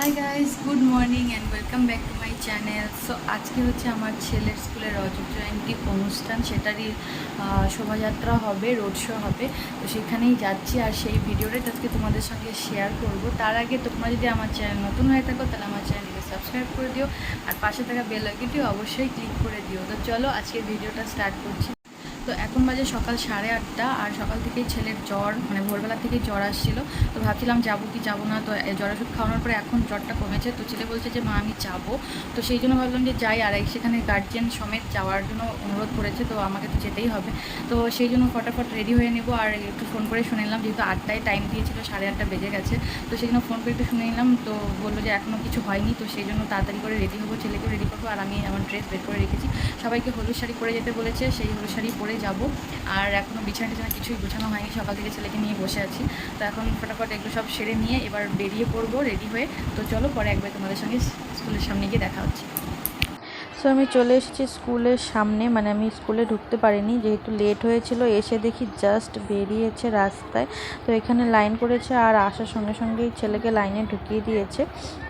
Hi guys good morning and welcome back to my channel so আজকে হচ্ছে আমার ছেলের স্কুলের রজত জয়ন্তী অনুষ্ঠান, সেটারই শোভাযাত্রা হবে রোড শো হবে। তো সেখানেই যাচ্ছি আর সেই ভিডিওটাই আজকে তোমাদের সঙ্গে শেয়ার করব। তার আগে তোমরা যদি আমার চ্যানেল নতুন হয়ে থাকো, তাহলে আমার চ্যানেলকে সাবস্ক্রাইব করে দিও। আর পাশে থাকা বেল আইকনটিও অবশ্যই ক্লিক করে দিও। তো চলো আজকে ভিডিওটা স্টার্ট করছি। তো এখন বাজে সকাল সাড়ে আটটা আর সকাল থেকেই ছেলের জ্বর মানে ভোরবেলা থেকেই জ্বর আসছিল। তো ভাবছিলাম যাব কি যাব না, তো জ্বর ওষুধ খাওয়ানোর পরে এখন জ্বরটা কমেছে। তো ছেলে বলছে যে, মা, আমি যাব। তো সেই জন্য ভাবলাম যে, যাই। আর সেখানে গার্জেন সমেত যাওয়ার জন্য অনুরোধ করেছে, তো আমাকে তো যেতেই হবে। তো সেই জন্য ফটাফট রেডি হয়ে নেব আর একটু ফোন করে শুনে নিলাম, যেহেতু আটটায় টাইম দিয়েছিল, সাড়ে আটটা বেজে গেছে। তো সেই জন্য ফোন করে একটু শুনে নিলাম, তো বলল যে এখনও কিছু হয়নি। তো সেই জন্য তাড়াতাড়ি করে রেডি হব ছেলেকে রেডি করব, আর আমি আমার ড্রেস বের করে রেখেছি। সবাইকে হলুদ শাড়ি পরে যেতে বলেছে, সেই হলুদ শাড়ি পরে যাব। আর এখনও বিছানা টিছানা কিছুই গোছানো হয়নি, সকাল থেকে ছেলেকে নিয়ে বসে আছি। তো এখন ফটাফট এগুলো সব সেরে নিয়ে এবার বেরিয়ে পড়ব রেডি হয়ে। তো চলো পরে একবার তোমাদের সঙ্গে স্কুলের সামনে গিয়ে দেখা হচ্ছে। সো আমি চলে এসেছি স্কুলের সামনে। মানে আমি স্কুলে ঢুকতে পারিনি, যেহেতু লেট হয়েছিল। এসে দেখি জাস্ট বেরিয়েছে রাস্তায়। তো এখানে লাইন করেছে আর আসার সঙ্গে সঙ্গেই ছেলেকে লাইনে ঢুকিয়ে দিয়েছে।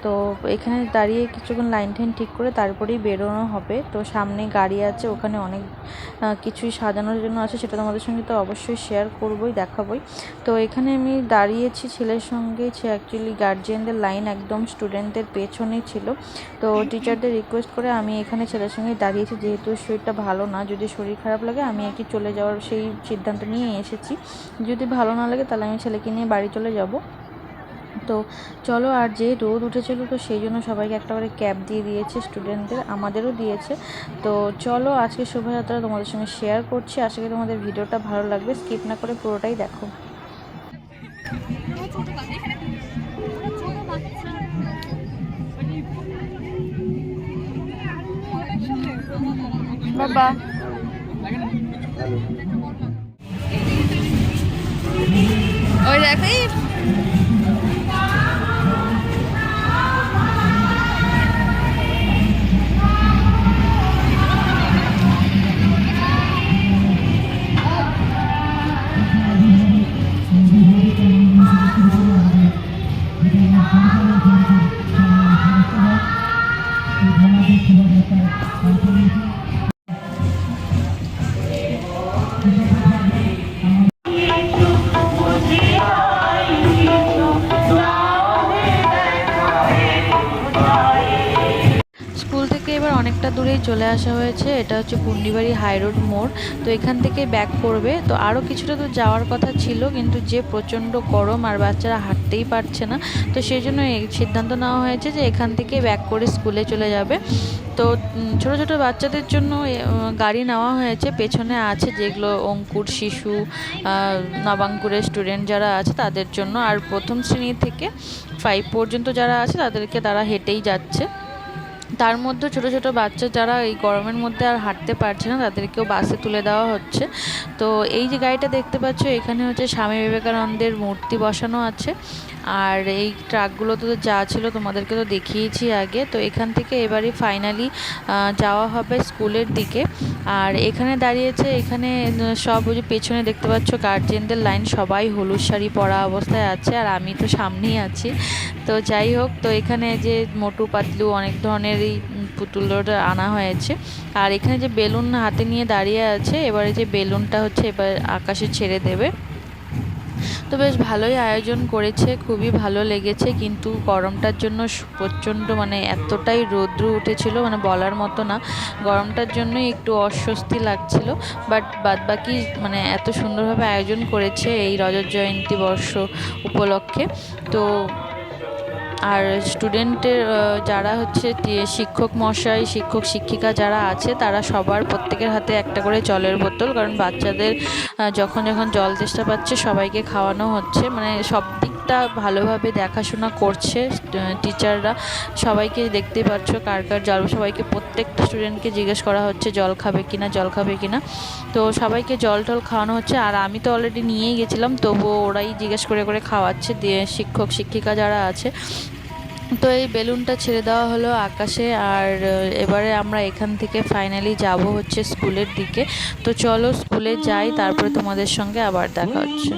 তো এখানে দাঁড়িয়ে কিছুক্ষণ লাইন ঠাইন ঠিক করে তারপরেই বেরোনো হবে। তো সামনে গাড়ি আছে, ওখানে অনেক কিছুই সাজানোর জন্য আছে, সেটা তোমাদের সঙ্গে তো অবশ্যই শেয়ার করবোই, দেখাবই। তো এখানে আমি দাঁড়িয়েছি ছেলের সঙ্গে। অ্যাকচুয়ালি গার্জিয়ানদের লাইন একদম স্টুডেন্টদের পেছনেই ছিল। তো টিচারদের রিকোয়েস্ট করে আমি এখানে ছেলের সঙ্গে দাঁড়িয়েছি, যেহেতু শরীরটা ভালো না, যদি শরীর খারাপ লাগে, আমি একটু চলে যাওয়ার সেই সিদ্ধান্ত নিয়ে এসেছি। যদি ভালো না লাগে, তাহলে আমি ছেলেকে নিয়ে বাড়ি চলে যাব। তো চলো, আর যে রোদ উঠেছিল, তো সেই জন্য সবাইকে একটা করে ক্যাব দিয়ে দিয়েছে, স্টুডেন্টদের, আমাদেরও দিয়েছে। তো চলো, আজকে শোভাযাত্রা তোমাদের সঙ্গে শেয়ার করছি। আশা করি তোমাদের ভিডিওটা ভালো লাগবে। স্কিপ না করে পুরোটাই দেখো। বাবা ওই দেখো এই স্কুল অনেকটা দূরেই চলে আসা হয়েছে। এটা হচ্ছে পুন্ডিবাড়ি হাই রোড মোড়। তো এখান থেকে ব্যাক করবে তো আরও কিছুটা তো যাওয়ার কথা ছিল, কিন্তু যে প্রচণ্ড গরম আর বাচ্চারা হাঁটতেই পারছে না, তো সেই জন্য সিদ্ধান্ত নেওয়া হয়েছে যে এখান থেকে ব্যাক করে স্কুলে চলে যাবে। তো ছোট ছোট বাচ্চাদের জন্য গাড়ি নেওয়া হয়েছে। পেছনে আছে যেগুলো অঙ্কুর শিশু নবাঙ্কুরের স্টুডেন্ট যারা আছে তাদের জন্য। আর প্রথম শ্রেণি থেকে ফাইভ পর্যন্ত যারা আছে তাদেরকে তারা হেঁটেই যাচ্ছে। তার মধ্যে ছোট ছোট বাচ্চা যারা এই গরমের মধ্যে আর হাঁটতে পারছে না, তাদেরকেও বাসে তুলে দেওয়া হচ্ছে। তো এই যে গাড়িটা দেখতে পাচ্ছ, এখানে হচ্ছে স্বামী বিবেকানন্দের মূর্তি বসানো আছে। আর এই ট্রাকগুলো তো যা ছিল তোমাদেরকে তো দেখিয়েছি আগে। তো এখান থেকে এবারে ফাইনালি যাওয়া হবে স্কুলের দিকে। আর এখানে দাঁড়িয়েছে, এখানে সব ওই যে পেছনে দেখতে পাচ্ছ গার্জেনদের লাইন সবাই হলুদ শাড়ি পরা অবস্থায় আছে আর আমি তো সামনেই আছি। তো যাই হোক, তো এখানে যে মোটু পাতলু অনেক ধরনেরই পুতুল পুতুলটা আনা হয়েছে। আর এখানে যে বেলুন হাতে নিয়ে দাঁড়িয়ে আছে, এবারে যে বেলুনটা হচ্ছে এবার আকাশে ছেড়ে দেবে। তো বেশ ভালোই আয়োজন করেছে, খুবই ভালো লেগেছে, কিন্তু গরমটার জন্য প্রচণ্ড মানে এতটাই রৌদ্র উঠেছিল মানে বলার মতো না। গরমটার জন্যই একটু অস্বস্তি লাগছিল, বাট বাদবাকি মানে এত সুন্দরভাবে আয়োজন করেছে এই রজত জয়ন্তী বর্ষ উপলক্ষে। তো আর স্টুডেন্টের যারা হচ্ছে শিক্ষক মশাই, শিক্ষক শিক্ষিকা যারা আছে, তারা সবার প্রত্যেকের হাতে একটা করে জলের বোতল। কারণ বাচ্চাদের যখন যখন জল চেষ্টা পাচ্ছে, সবাইকে খাওয়ানো হচ্ছে। মানে সব দিকটা ভালোভাবে দেখাশোনা করছে টিচাররা সবাইকে দেখতেই পাচ্ছ কার কার জল, সবাইকে প্রত্যেকটা স্টুডেন্টকে জিজ্ঞেস করা হচ্ছে জল খাবে কিনা, জল খাবে কিনা। তো সবাইকে জল টল খাওয়ানো হচ্ছে, আর আমি তো অলরেডি নিয়েই গেছিলাম, তবুও ওরাই জিজ্ঞেস করে করে খাওয়াচ্ছে, দিয়ে শিক্ষক, শিক্ষিকা যারা আছে। তো এই বেলুনটা ছেড়ে দেওয়া হলো আকাশে, আর এবারে আমরা এখান থেকে ফাইনালি যাব হচ্ছে স্কুলের দিকে। তো চলো স্কুলে যাই, তারপরে তোমাদের সঙ্গে আবার দেখা হচ্ছে।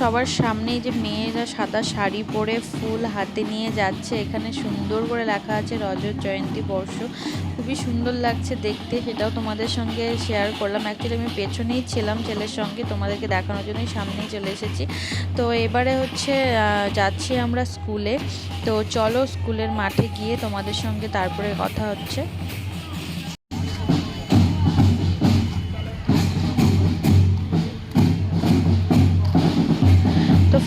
সবার সামনেই যে মেয়েরা সাদা শাড়ি পরে ফুল হাতে নিয়ে যাচ্ছে, এখানে সুন্দর করে লেখা আছে রজত জয়ন্তী বর্ষ। খুবই সুন্দর লাগছে দেখতে, সেটাও তোমাদের সঙ্গে শেয়ার করলাম। অ্যাকচুয়ালি আমি পেছনেই ছিলাম ছেলের সঙ্গে, তোমাদেরকে দেখানোর জন্যই সামনেই চলে এসেছি। তো এবারে হচ্ছে যাচ্ছি আমরা স্কুলে তো চলো স্কুলের মাঠে গিয়ে তোমাদের সঙ্গে তারপরে কথা হচ্ছে।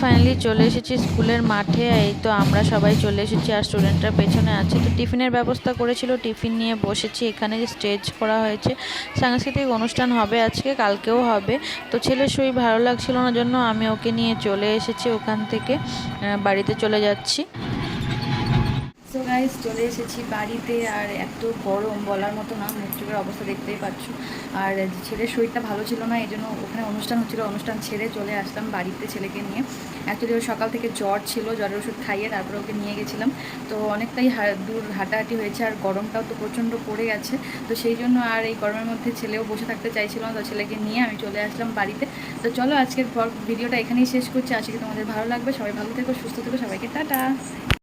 ফাইনালি চলে এসেছি স্কুলের মাঠে। এই তো আমরা সবাই চলে এসেছি আর স্টুডেন্টরা পেছনে আছে। তো টিফিনের ব্যবস্থা করেছিল, টিফিন নিয়ে বসেছি। এখানে যে স্টেজ করা হয়েছে, সাংস্কৃতিক অনুষ্ঠান হবে আজকে, কালকেও হবে। তো ছেলের শরীর ভালো লাগছিল না, জন্য আমি ওকে নিয়ে চলে এসেছি। ওখান থেকে বাড়িতে চলে যাচ্ছি। সো গাইজ চলে এসেছি বাড়িতে আর এত গরম বলার মতো না, মুখ অবস্থা দেখতেই পাচ্ছ। আর ছেলের শরীরটা ভালো ছিল না এই জন্য ওখানে অনুষ্ঠান হচ্ছিল, অনুষ্ঠান ছেড়ে চলে আসলাম বাড়িতে ছেলেকে নিয়ে। অ্যাকচুয়ালি ওর সকাল থেকে জ্বর ছিল, জ্বরের ওষুধ খাইয়ে তারপরে ওকে নিয়ে গেছিলাম। তো অনেকটাই দূর হাঁটাহাঁটি হয়েছে আর গরমটাও তো প্রচণ্ড পড়ে গেছে। তো সেই জন্য আর এই গরমের মধ্যে ছেলেও বসে থাকতে চাইছিল না, তো ছেলেকে নিয়ে আমি চলে আসলাম বাড়িতে। তো চলো আজকের ভিডিওটা এখানেই শেষ করছি। আজকে তোমাদের ভালো লাগবে। সবাই ভালো থেকো, সুস্থ থেকো, সবাইকে টাটা।